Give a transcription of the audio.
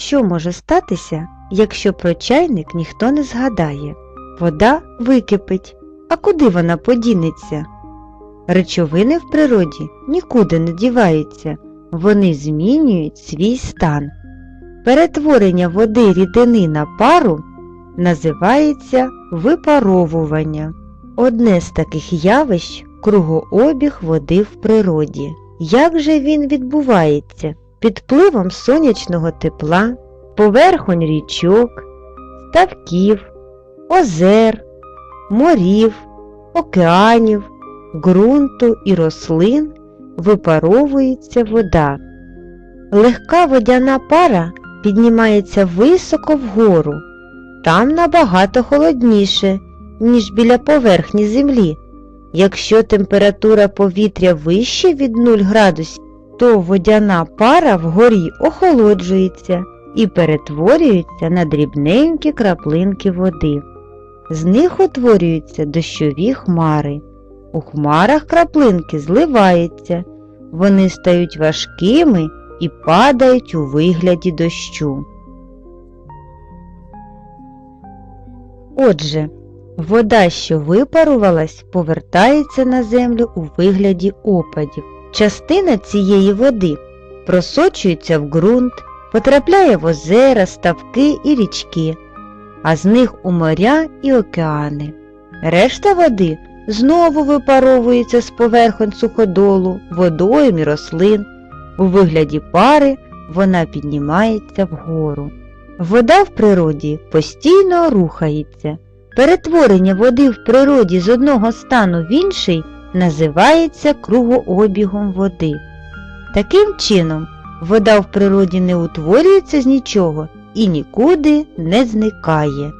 Що може статися, якщо про чайник ніхто не згадає? Вода википить, а куди вона подінеться? Речовини в природі нікуди не діваються, вони змінюють свій стан. Перетворення води рідини на пару називається випаровування. Одне з таких явищ кругообіг води в природі. Як же він відбувається? Під впливом сонячного тепла, поверхонь річок, ставків, озер, морів, океанів, ґрунту і рослин випаровується вода. Легка водяна пара піднімається високо вгору. Там набагато холодніше, ніж біля поверхні землі. Якщо температура повітря вище від 0 градусів, то водяна пара вгорі охолоджується і перетворюється на дрібненькі краплинки води. З них утворюються дощові хмари. У хмарах краплинки зливаються, вони стають важкими і падають у вигляді дощу. Отже, вода, що випарувалась, повертається на землю у вигляді опадів. Частина цієї води просочується в ґрунт, потрапляє в озера, ставки і річки, а з них у моря і океани. Решта води знову випаровується з поверхонь суходолу, водойм і рослин. У вигляді пари вона піднімається вгору. Вода в природі постійно рухається. Перетворення води в природі з одного стану в інший називається кругообігом води. Таким чином, вода в природі не утворюється з нічого і нікуди не зникає.